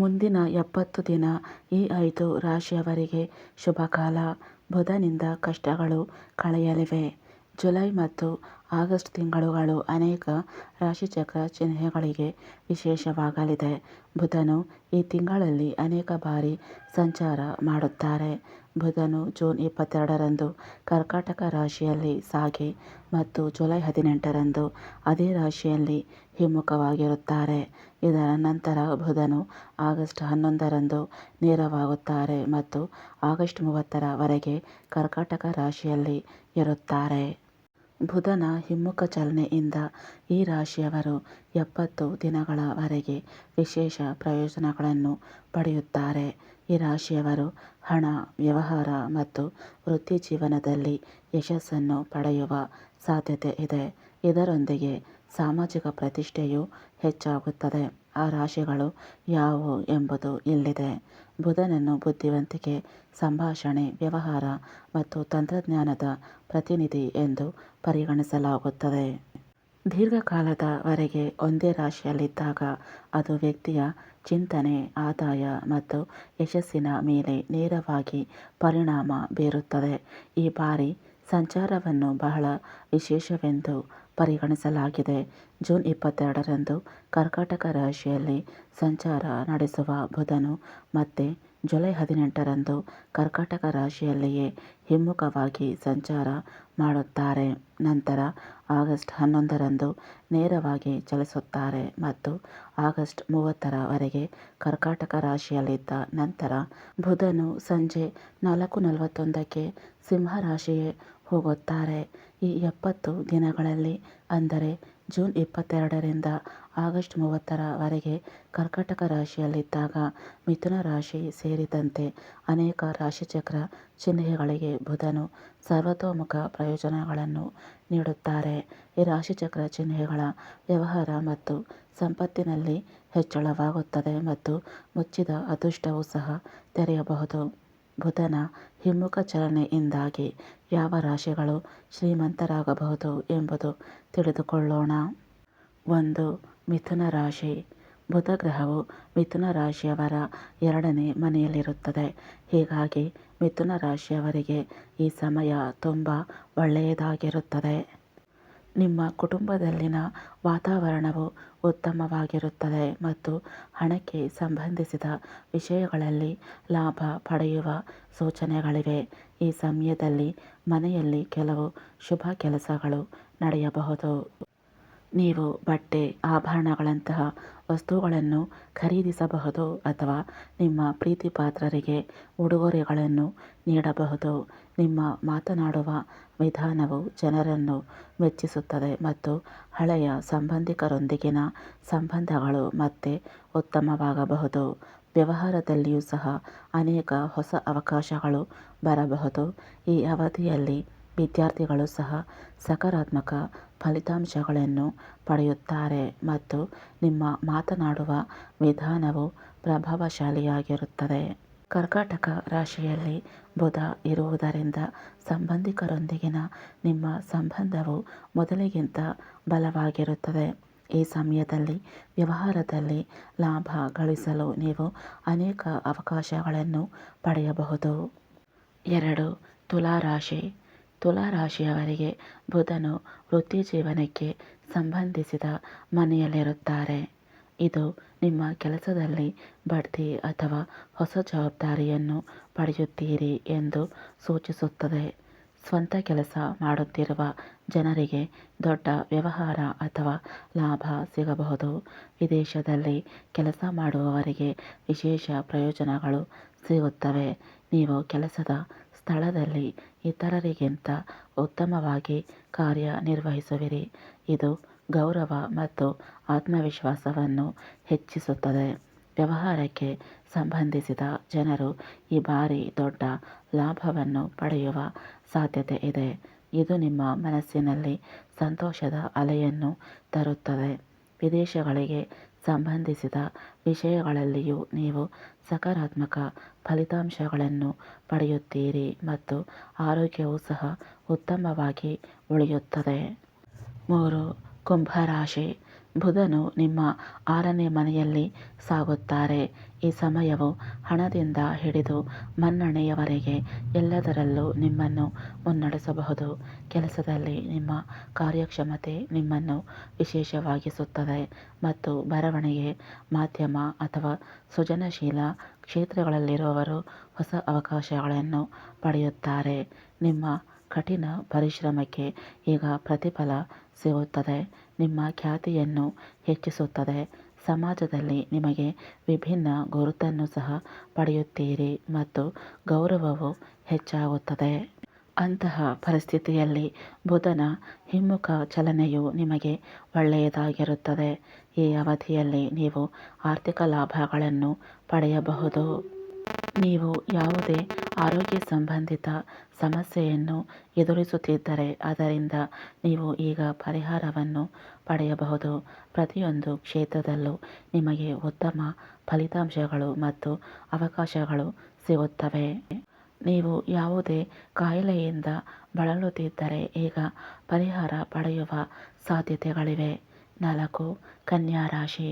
ಮುಂದಿನ ಎಪ್ಪತ್ತು ದಿನ ಈ ಐದು ರಾಶಿಯವರಿಗೆ ಶುಭಕಾಲ. ಬುಧನಿಂದ ಕಷ್ಟಗಳು ಕಳೆಯಲಿವೆ. ಜುಲೈ ಮತ್ತು ಆಗಸ್ಟ್ ತಿಂಗಳುಗಳು ಅನೇಕ ರಾಶಿಚಕ್ರ ಚಿಹ್ನೆಗಳಿಗೆ ವಿಶೇಷವಾಗಲಿದೆ. ಬುಧನು ಈ ತಿಂಗಳಲ್ಲಿ ಅನೇಕ ಬಾರಿ ಸಂಚಾರ ಮಾಡುತ್ತಾರೆ. ಬುಧನು ಜೂನ್ ಇಪ್ಪತ್ತೆರಡರಂದು ಕರ್ಕಾಟಕ ರಾಶಿಯಲ್ಲಿ ಸಾಗಿ ಮತ್ತು ಜುಲೈ ಹದಿನೆಂಟರಂದು ಅದೇ ರಾಶಿಯಲ್ಲಿ ಹಿಮ್ಮುಖವಾಗಿರುತ್ತಾರೆ. ಇದರ ನಂತರ ಬುಧನು ಆಗಸ್ಟ್ ಹನ್ನೊಂದರಂದು ನೇರವಾಗುತ್ತಾರೆ ಮತ್ತು ಆಗಸ್ಟ್ ಮೂವತ್ತರ ವರೆಗೆ ಕರ್ಕಾಟಕ ರಾಶಿಯಲ್ಲಿ ಇರುತ್ತಾರೆ. ಬುಧನ ಹಿಮ್ಮುಖ ಚಲನೆಯಿಂದ ಈ ರಾಶಿಯವರು ಎಪ್ಪತ್ತು ದಿನಗಳವರೆಗೆ ವಿಶೇಷ ಪ್ರಯೋಜನಗಳನ್ನು ಪಡೆಯುತ್ತಾರೆ. ಈ ರಾಶಿಯವರು ಹಣ, ವ್ಯವಹಾರ ಮತ್ತು ವೃತ್ತಿ ಜೀವನದಲ್ಲಿ ಯಶಸ್ಸನ್ನು ಪಡೆಯುವ ಸಾಧ್ಯತೆ ಇದೆ. ಇದರೊಂದಿಗೆ ಸಾಮಾಜಿಕ ಪ್ರತಿಷ್ಠೆಯು ಹೆಚ್ಚಾಗುತ್ತದೆ. ಆ ರಾಶಿಗಳು ಯಾವುವು ಎಂಬುದು ಇಲ್ಲಿದೆ. ಬುಧನನ್ನು ಬುದ್ಧಿವಂತಿಕೆ, ಸಂಭಾಷಣೆ, ವ್ಯವಹಾರ ಮತ್ತು ತಂತ್ರಜ್ಞಾನದ ಪ್ರತಿನಿಧಿ ಎಂದು ಪರಿಗಣಿಸಲಾಗುತ್ತದೆ. ದೀರ್ಘಕಾಲದವರೆಗೆ ಒಂದೇ ರಾಶಿಯಲ್ಲಿದ್ದಾಗ ಅದು ವ್ಯಕ್ತಿಯ ಚಿಂತನೆ, ಆದಾಯ ಮತ್ತು ಯಶಸ್ಸಿನ ಮೇಲೆ ನೇರವಾಗಿ ಪರಿಣಾಮ ಬೀರುತ್ತದೆ. ಈ ಬಾರಿ ಸಂಚಾರವನ್ನು ಬಹಳ ವಿಶೇಷವೆಂದು ಪರಿಗಣಿಸಲಾಗಿದೆ. ಜೂನ್ ಇಪ್ಪತ್ತೆರಡರಂದು ಕರ್ಕಾಟಕ ರಾಶಿಯಲ್ಲಿ ಸಂಚಾರ ನಡೆಸುವ ಬುಧನು ಮತ್ತೆ ಜುಲೈ ಹದಿನೆಂಟರಂದು ಕರ್ಕಾಟಕ ರಾಶಿಯಲ್ಲಿಯೇ ಹಿಮ್ಮುಖವಾಗಿ ಸಂಚಾರ ಮಾಡುತ್ತಾರೆ. ನಂತರ ಆಗಸ್ಟ್ ಹನ್ನೊಂದರಂದು ನೇರವಾಗಿ ಚಲಿಸುತ್ತಾರೆ ಮತ್ತು ಆಗಸ್ಟ್ ಮೂವತ್ತರವರೆಗೆ ಕರ್ಕಾಟಕ ರಾಶಿಯಲ್ಲಿದ್ದ ನಂತರ ಬುಧನು ಸಂಜೆ ನಾಲ್ಕು ನಲವತ್ತೊಂದಕ್ಕೆ ಸಿಂಹ ರಾಶಿಗೆ ಹೋಗುತ್ತಾರೆ. ಈ ಎಪ್ಪತ್ತು ದಿನಗಳಲ್ಲಿ, ಅಂದರೆ ಜೂನ್ ಇಪ್ಪತ್ತೆರಡರಿಂದ ಆಗಸ್ಟ್ ಮೂವತ್ತರವರೆಗೆ ಕರ್ಕಾಟಕ ರಾಶಿಯಲ್ಲಿದ್ದಾಗ ಮಿಥುನ ರಾಶಿ ಸೇರಿದಂತೆ ಅನೇಕ ರಾಶಿಚಕ್ರ ಚಿಹ್ನೆಗಳಿಗೆ ಬುಧನು ಸರ್ವತೋಮುಖ ಪ್ರಯೋಜನಗಳನ್ನು ನೀಡುತ್ತಾರೆ. ಈ ರಾಶಿಚಕ್ರ ಚಿಹ್ನೆಗಳ ವ್ಯವಹಾರ ಮತ್ತು ಸಂಪತ್ತಿನಲ್ಲಿ ಹೆಚ್ಚಳವಾಗುತ್ತದೆ ಮತ್ತು ಮುಚ್ಚಿದ ಅದೃಷ್ಟವೂ ಸಹ ತೆರೆಯಬಹುದು. ಬುಧನ ಹಿಮ್ಮುಖ ಚಲನೆಯಿಂದಾಗಿ ಯಾವ ರಾಶಿಗಳು ಶ್ರೀಮಂತರಾಗಬಹುದು ಎಂಬುದು ತಿಳಿದುಕೊಳ್ಳೋಣ. ಒಂದು, ಮಿಥುನ ರಾಶಿ. ಬುಧ ಗ್ರಹವು ಮಿಥುನ ರಾಶಿಯವರ ಎರಡನೇ ಮನೆಯಲ್ಲಿರುತ್ತದೆ. ಹೀಗಾಗಿ ಮಿಥುನ ರಾಶಿಯವರಿಗೆ ಈ ಸಮಯ ತುಂಬ ಒಳ್ಳೆಯದಾಗಿರುತ್ತದೆ. ನಿಮ್ಮ ಕುಟುಂಬದಲ್ಲಿನ ವಾತಾವರಣವು ಉತ್ತಮವಾಗಿರುತ್ತದೆ ಮತ್ತು ಹಣಕ್ಕೆ ಸಂಬಂಧಿಸಿದ ವಿಷಯಗಳಲ್ಲಿ ಲಾಭ ಪಡೆಯುವ ಸೂಚನೆಗಳಿವೆ. ಈ ಸಮಯದಲ್ಲಿ ಮನೆಯಲ್ಲಿ ಕೆಲವು ಶುಭ ಕೆಲಸಗಳು ನಡೆಯಬಹುದು. ನೀವು ಬಟ್ಟೆ, ಆಭರಣಗಳಂತಹ ವಸ್ತುಗಳನ್ನು ಖರೀದಿಸಬಹುದು ಅಥವಾ ನಿಮ್ಮ ಪ್ರೀತಿಪಾತ್ರರಿಗೆ ಉಡುಗೊರೆಗಳನ್ನು ನೀಡಬಹುದು. ನಿಮ್ಮ ಮಾತನಾಡುವ ವಿಧಾನವು ಜನರನ್ನು ಮೆಚ್ಚಿಸುತ್ತದೆ ಮತ್ತು ಹಳೆಯ ಸಂಬಂಧಿಕರೊಂದಿಗಿನ ಸಂಬಂಧಗಳು ಮತ್ತೆ ಉತ್ತಮವಾಗಬಹುದು. ವ್ಯವಹಾರದಲ್ಲಿಯೂ ಸಹ ಅನೇಕ ಹೊಸ ಅವಕಾಶಗಳು ಬರಬಹುದು. ಈ ಅವಧಿಯಲ್ಲಿ ವಿದ್ಯಾರ್ಥಿಗಳು ಸಹ ಸಕಾರಾತ್ಮಕ ಫಲಿತಾಂಶಗಳನ್ನು ಪಡೆಯುತ್ತಾರೆ ಮತ್ತು ನಿಮ್ಮ ಮಾತನಾಡುವ ವಿಧಾನವು ಪ್ರಭಾವಶಾಲಿಯಾಗಿರುತ್ತದೆ. ಕರ್ಕಾಟಕ ರಾಶಿಯಲ್ಲಿ ಬುಧ ಇರುವುದರಿಂದ ಸಂಬಂಧಿಕರೊಂದಿಗಿನ ನಿಮ್ಮ ಸಂಬಂಧವು ಮೊದಲಿಗಿಂತ ಬಲವಾಗಿರುತ್ತದೆ. ಈ ಸಮಯದಲ್ಲಿ ವ್ಯವಹಾರದಲ್ಲಿ ಲಾಭ ಗಳಿಸಲು ನೀವು ಅನೇಕ ಅವಕಾಶಗಳನ್ನು ಪಡೆಯಬಹುದು. ಎರಡು, ತುಲಾ ರಾಶಿ. ತುಲಾ ರಾಶಿಯವರಿಗೆ ಬುಧನು ವೃತ್ತಿಜೀವನಕ್ಕೆ ಸಂಬಂಧಿಸಿದ ಮನೆಯಲ್ಲಿರುತ್ತಾರೆ. ಇದು ನಿಮ್ಮ ಕೆಲಸದಲ್ಲಿ ಬಡ್ತಿ ಅಥವಾ ಹೊಸ ಜವಾಬ್ದಾರಿಯನ್ನು ಪಡೆಯುತ್ತೀರಿ ಎಂದು ಸೂಚಿಸುತ್ತದೆ. ಸ್ವಂತ ಕೆಲಸ ಮಾಡುತ್ತಿರುವ ಜನರಿಗೆ ದೊಡ್ಡ ವ್ಯವಹಾರ ಅಥವಾ ಲಾಭ ಸಿಗಬಹುದು. ವಿದೇಶದಲ್ಲಿ ಕೆಲಸ ಮಾಡುವವರಿಗೆ ವಿಶೇಷ ಪ್ರಯೋಜನಗಳು ಸಿಗುತ್ತವೆ. ನೀವು ಕೆಲಸದ ಸ್ಥಳದಲ್ಲಿ ಇತರರಿಗಿಂತ ಉತ್ತಮವಾಗಿ ಕಾರ್ಯನಿರ್ವಹಿಸುವಿರಿ. ಇದು ಗೌರವ ಮತ್ತು ಆತ್ಮವಿಶ್ವಾಸವನ್ನು ಹೆಚ್ಚಿಸುತ್ತದೆ. ವ್ಯವಹಾರಕ್ಕೆ ಸಂಬಂಧಿಸಿದ ಜನರು ಈ ಬಾರಿ ದೊಡ್ಡ ಲಾಭವನ್ನು ಪಡೆಯುವ ಸಾಧ್ಯತೆ ಇದೆ. ಇದು ನಿಮ್ಮ ಮನಸ್ಸಿನಲ್ಲಿ ಸಂತೋಷದ ಅಲೆಯನ್ನು ತರುತ್ತದೆ. ವಿದೇಶಗಳಿಗೆ ಸಂಬಂಧಿಸಿದ ವಿಷಯಗಳಲ್ಲಿಯೂ ನೀವು ಸಕಾರಾತ್ಮಕ ಫಲಿತಾಂಶಗಳನ್ನು ಪಡೆಯುತ್ತೀರಿ ಮತ್ತು ಆರೋಗ್ಯವೂ ಸಹ ಉತ್ತಮವಾಗಿ ಉಳಿಯುತ್ತದೆ. ಮೂರು ಕುಂಭ ರಾಶಿ ಬುಧನು ನಿಮ್ಮ ಆರನೇ ಮನೆಯಲ್ಲಿ ಸಾಗುತ್ತಾರೆ. ಈ ಸಮಯವು ಹಣದಿಂದ ಹಿಡಿದು ಮನ್ನಣೆಯವರೆಗೆ ಎಲ್ಲದರಲ್ಲೂ ನಿಮ್ಮನ್ನು ಮುನ್ನಡೆಸಬಹುದು. ಕೆಲಸದಲ್ಲಿ ನಿಮ್ಮ ಕಾರ್ಯಕ್ಷಮತೆ ನಿಮ್ಮನ್ನು ವಿಶೇಷವಾಗಿಸುತ್ತದೆ ಮತ್ತು ಬರವಣಿಗೆ ಮಾಧ್ಯಮ ಅಥವಾ ಸೃಜನಶೀಲ ಕ್ಷೇತ್ರಗಳಲ್ಲಿರುವವರು ಹೊಸ ಅವಕಾಶಗಳನ್ನು ಪಡೆಯುತ್ತಾರೆ. ನಿಮ್ಮ ಕಠಿಣ ಪರಿಶ್ರಮಕ್ಕೆ ಈಗ ಪ್ರತಿಫಲ ಸಿಗುತ್ತದೆ. ನಿಮ್ಮ ಖ್ಯಾತಿಯನ್ನು ಹೆಚ್ಚಿಸುತ್ತದೆ. ಸಮಾಜದಲ್ಲಿ ನಿಮಗೆ ವಿಭಿನ್ನ ಗುರುತನ್ನು ಸಹ ಪಡೆಯುತ್ತೀರಿ ಮತ್ತು ಗೌರವವು ಹೆಚ್ಚಾಗುತ್ತದೆ. ಅಂತಹ ಪರಿಸ್ಥಿತಿಯಲ್ಲಿ ಬುಧನ ಹಿಮ್ಮುಖ ಚಲನೆಯು ನಿಮಗೆ ಒಳ್ಳೆಯದಾಗಿರುತ್ತದೆ. ಈ ಅವಧಿಯಲ್ಲಿ ನೀವು ಆರ್ಥಿಕ ಲಾಭಗಳನ್ನು ಪಡೆಯಬಹುದು. ನೀವು ಯಾವುದೇ ಆರೋಗ್ಯ ಸಂಬಂಧಿತ ಸಮಸ್ಯೆಯನ್ನು ಎದುರಿಸುತ್ತಿದ್ದರೆ ಅದರಿಂದ ನೀವು ಈಗ ಪರಿಹಾರವನ್ನು ಪಡೆಯಬಹುದು. ಪ್ರತಿಯೊಂದು ಕ್ಷೇತ್ರದಲ್ಲೂ ನಿಮಗೆ ಉತ್ತಮ ಫಲಿತಾಂಶಗಳು ಮತ್ತು ಅವಕಾಶಗಳು ಸಿಗುತ್ತವೆ. ನೀವು ಯಾವುದೇ ಕಾಯಿಲೆಯಿಂದ ಬಳಲುತ್ತಿದ್ದರೆ ಈಗ ಪರಿಹಾರ ಪಡೆಯುವ ಸಾಧ್ಯತೆಗಳಿವೆ. ನಾಲ್ಕು, ಕನ್ಯಾ ರಾಶಿ.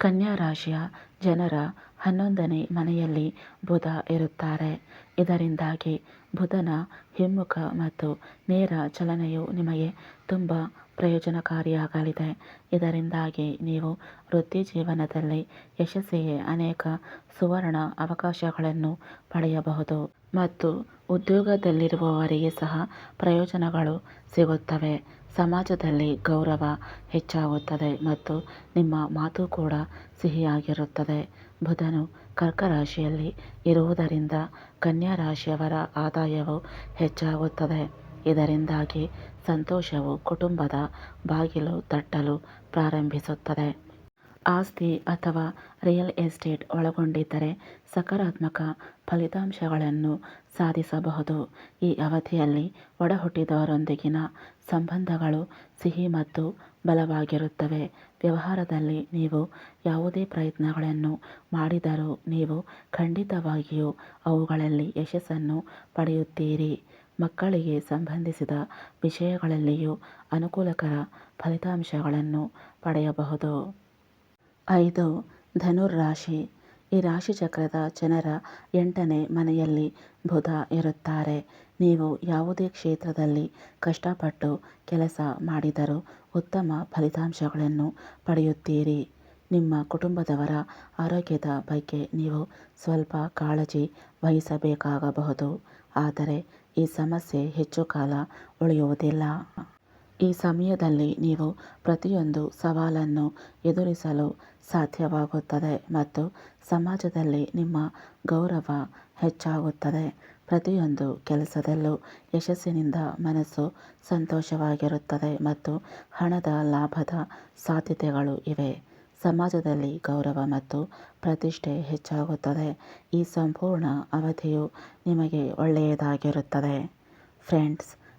ಕನ್ಯಾ ರಾಶಿಯ ಜನರ ಹನ್ನೊಂದನೇ ಮನೆಯಲ್ಲಿ ಬುಧ ಇರುತ್ತಾರೆ. ಇದರಿಂದಾಗಿ ಬುಧನ ಹಿಮ್ಮುಖ ಮತ್ತು ನೇರ ಚಲನೆಯು ನಿಮಗೆ ತುಂಬ ಪ್ರಯೋಜನಕಾರಿಯಾಗಲಿದೆ. ಇದರಿಂದಾಗಿ ನೀವು ವೃತ್ತಿ ಜೀವನದಲ್ಲಿ ಯಶಸ್ಸಿಗೆ ಅನೇಕ ಸುವರ್ಣ ಅವಕಾಶಗಳನ್ನು ಪಡೆಯಬಹುದು. ಮತ್ತು ಉದ್ಯೋಗದಲ್ಲಿರುವವರಿಗೆ ಸಹ ಪ್ರಯೋಜನಗಳು ಸಿಗುತ್ತವೆ. ಸಮಾಜದಲ್ಲಿ ಗೌರವ ಹೆಚ್ಚಾಗುತ್ತದೆ ಮತ್ತು ನಿಮ್ಮ ಮಾತು ಕೂಡ ಸಿಹಿಯಾಗಿರುತ್ತದೆ. ಬುಧನು ಕರ್ಕ ರಾಶಿಯಲ್ಲಿ ಇರುವುದರಿಂದ ಕನ್ಯಾ ರಾಶಿಯವರ ಆದಾಯವು ಹೆಚ್ಚಾಗುತ್ತದೆ. ಇದರಿಂದಾಗಿ ಸಂತೋಷವು ಕುಟುಂಬದ ಬಾಗಿಲು ತಟ್ಟಲು ಪ್ರಾರಂಭಿಸುತ್ತದೆ. ಆಸ್ತಿ ಅಥವಾ ರಿಯಲ್ ಎಸ್ಟೇಟ್ ಒಳಗೊಂಡಿದ್ದರೆ ಸಕಾರಾತ್ಮಕ ಫಲಿತಾಂಶಗಳನ್ನು ಸಾಧಿಸಬಹುದು. ಈ ಅವಧಿಯಲ್ಲಿ ಒಡಹುಟ್ಟಿದವರೊಂದಿಗಿನ ಸಂಬಂಧಗಳು ಸಿಹಿ ಮತ್ತು ಬಲವಾಗಿರುತ್ತವೆ. ವ್ಯವಹಾರದಲ್ಲಿ ನೀವು ಯಾವುದೇ ಪ್ರಯತ್ನಗಳನ್ನು ಮಾಡಿದರೂ ನೀವು ಖಂಡಿತವಾಗಿಯೂ ಅವುಗಳಲ್ಲಿ ಯಶಸ್ಸನ್ನು ಪಡೆಯುತ್ತೀರಿ. ಮಕ್ಕಳಿಗೆ ಸಂಬಂಧಿಸಿದ ವಿಷಯಗಳಲ್ಲಿಯೂ ಅನುಕೂಲಕರ ಫಲಿತಾಂಶಗಳನ್ನು ಪಡೆಯಬಹುದು. ಐದು ಧನುರ್ರಾಶಿ. ಈ ರಾಶಿಚಕ್ರದ ಜನರ ಎಂಟನೇ ಮನೆಯಲ್ಲಿ ಬುಧ ಇರುತ್ತಾರೆ. ನೀವು ಯಾವುದೇ ಕ್ಷೇತ್ರದಲ್ಲಿ ಕಷ್ಟಪಟ್ಟು ಕೆಲಸ ಮಾಡಿದರೂ ಉತ್ತಮ ಫಲಿತಾಂಶಗಳನ್ನು ಪಡೆಯುತ್ತೀರಿ. ನಿಮ್ಮ ಕುಟುಂಬದವರ ಆರೋಗ್ಯದ ಬಗ್ಗೆ ನೀವು ಸ್ವಲ್ಪ ಕಾಳಜಿ ವಹಿಸಬೇಕಾಗಬಹುದು. ಆದರೆ ಈ ಸಮಸ್ಯೆ ಹೆಚ್ಚು ಕಾಲ ಉಳಿಯುವುದಿಲ್ಲ. ಈ ಸಮಯದಲ್ಲಿ ನೀವು ಪ್ರತಿಯೊಂದು ಸವಾಲನ್ನು ಎದುರಿಸಲು ಸಾಧ್ಯವಾಗುತ್ತದೆ ಮತ್ತು ಸಮಾಜದಲ್ಲಿ ನಿಮ್ಮ ಗೌರವ ಹೆಚ್ಚಾಗುತ್ತದೆ. ಪ್ರತಿಯೊಂದು ಕೆಲಸದಲ್ಲೂ ಯಶಸ್ಸಿನಿಂದ ಮನಸ್ಸು ಸಂತೋಷವಾಗಿರುತ್ತದೆ ಮತ್ತು ಹಣದ ಲಾಭದ ಸಾಧ್ಯತೆಗಳು ಇವೆ. ಸಮಾಜದಲ್ಲಿ ಗೌರವ ಮತ್ತು ಪ್ರತಿಷ್ಠೆ ಹೆಚ್ಚಾಗುತ್ತದೆ. ಈ ಸಂಪೂರ್ಣ ಅವಧಿಯು ನಿಮಗೆ ಒಳ್ಳೆಯದಾಗಿರುತ್ತದೆ. ಫ್ರೆಂಡ್ಸ್